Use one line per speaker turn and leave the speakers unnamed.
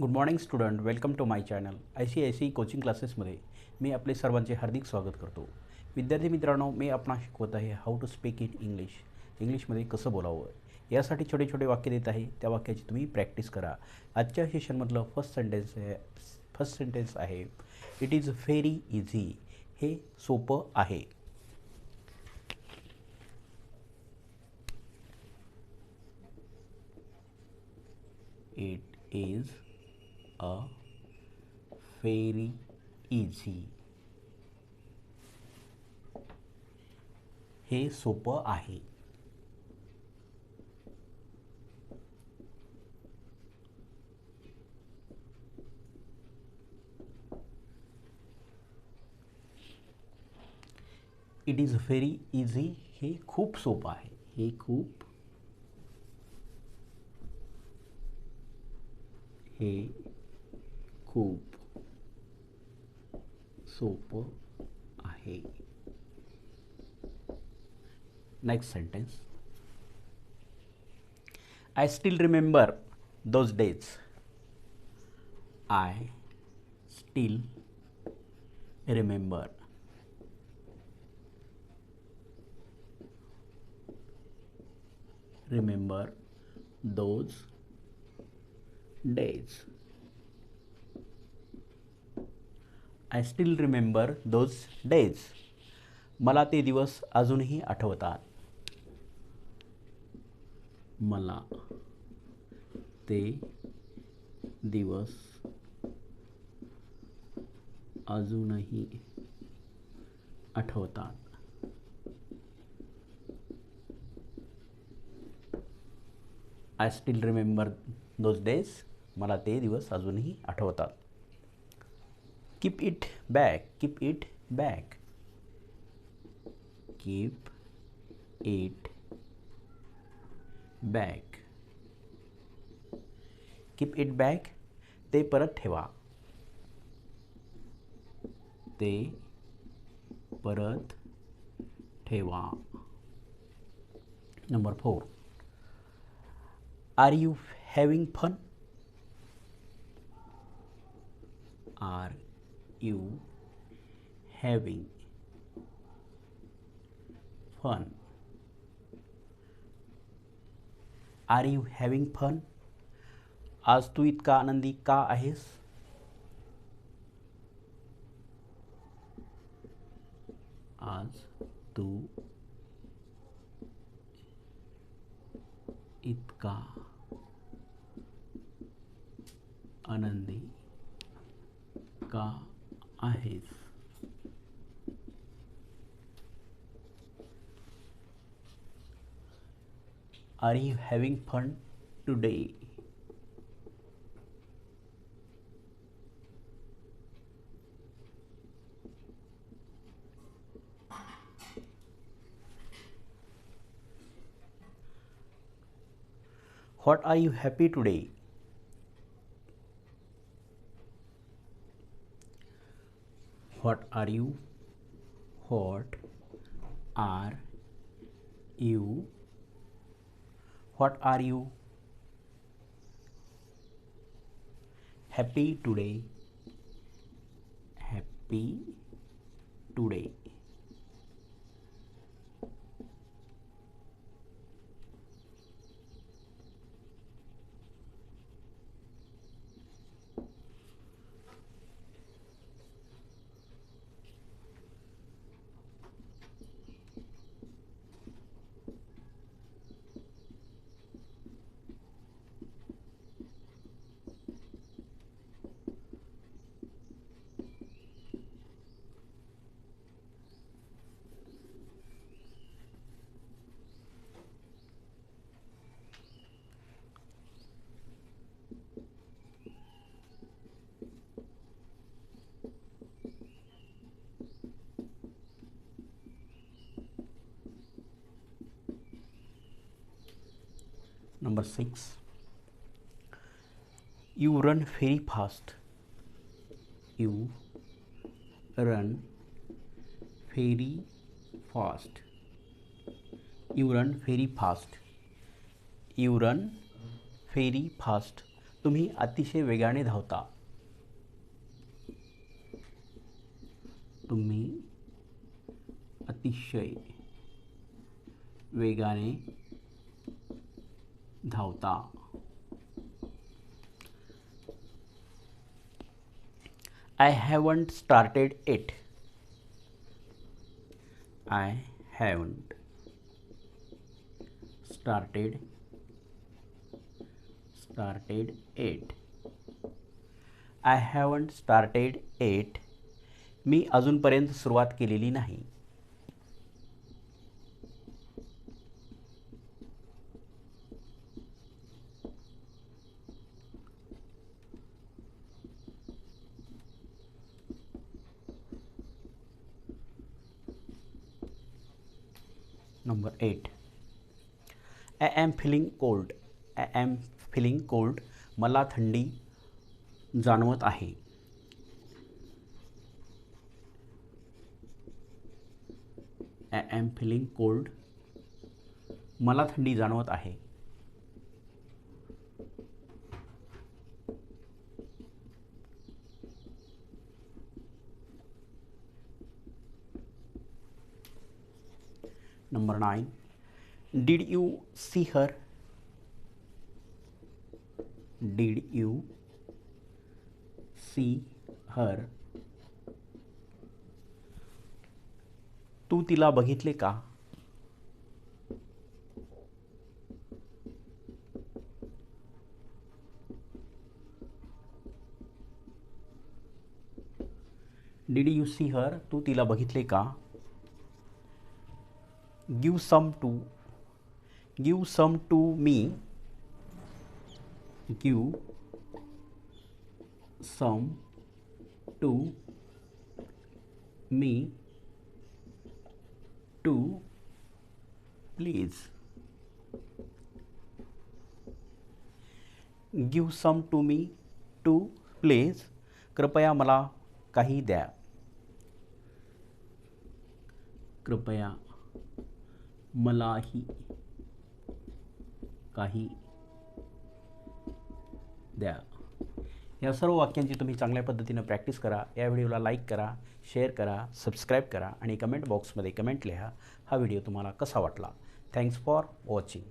Good morning student welcome to my channel I C I C coaching क्लासेसमध्ये मी आपले सर्वांचे हार्दिक स्वागत करतो. विद्यार्थी मित्रांनो मी आपणास शिकवत आहे how to speak in English इंग्लिशमध्ये कसं बोलावं? यासाठी छोटे छोटे वाक्य देत आहे. त्या वाक्याची तुम्ही प्रॅक्टिस करा. आजच्या सेशनमधलं फर्स्ट सेंटेन्स आहे फर्स्ट सेंटेन्स आहे. इट इज व्हेरी इझी हे सोपं आहे. It is a very easy हे सोपं आहे. इट इज व्हेरी इझी हे खूप सोपं आहे. हे खूप. हे खूप सोपं आहे next sentence I still remember those days I still remember remember. Those days. I still remember those days मला ते दिवस अजूनही आठवतात. मला ते दिवस अजूनही आठवतात. I still remember those days मला ते दिवस अजूनही आठवतात. Keep it back keep it back keep it back keep it back ते परत ठेवा. ते परत ठेवा. Number four are you having fun R you having fun? Are you having fun? आज तू इतका आनंदी का आहेस आज तू इतका आनंदी का eyes. Are you having fun today? What are you happy today? What are you? What are you? What are you happy today? Happy today. Number six. You run very fast. You run very fast. You run very fast. You run very fast. तुम्ही अतिशय वेगाने धावता तुम्ही अतिशय वेगाने धावता I haven't started it I haven't started started it I haven't started it मी अजूनपर्यंत सुरुवात केलेली नाही. Number eight I am feeling cold I am feeling cold मला थंडी जाणवत आहे. आय ॲम फिलिंग कोल्ड मला थंडी जाणवत आहे. Number 9. Did you see her? Did you see her? तू तिला बघितले का डिड यू सी हर तू तिला बघितले का give some to give some to me give some to me too please give some to me too please कृपया मला काही द्या. कृपया मलाही. काही. द्या. या सर्व वाक्यांची तुम्ही चांगल्या पद्धतीनं प्रॅक्टिस करा. या व्हिडिओला लाईक करा शेअर करा सबस्क्राईब करा आणि कमेंट बॉक्समध्ये कमेंट लिहा. हा व्हिडिओ तुम्हाला कसा वाटला? Thanks for watching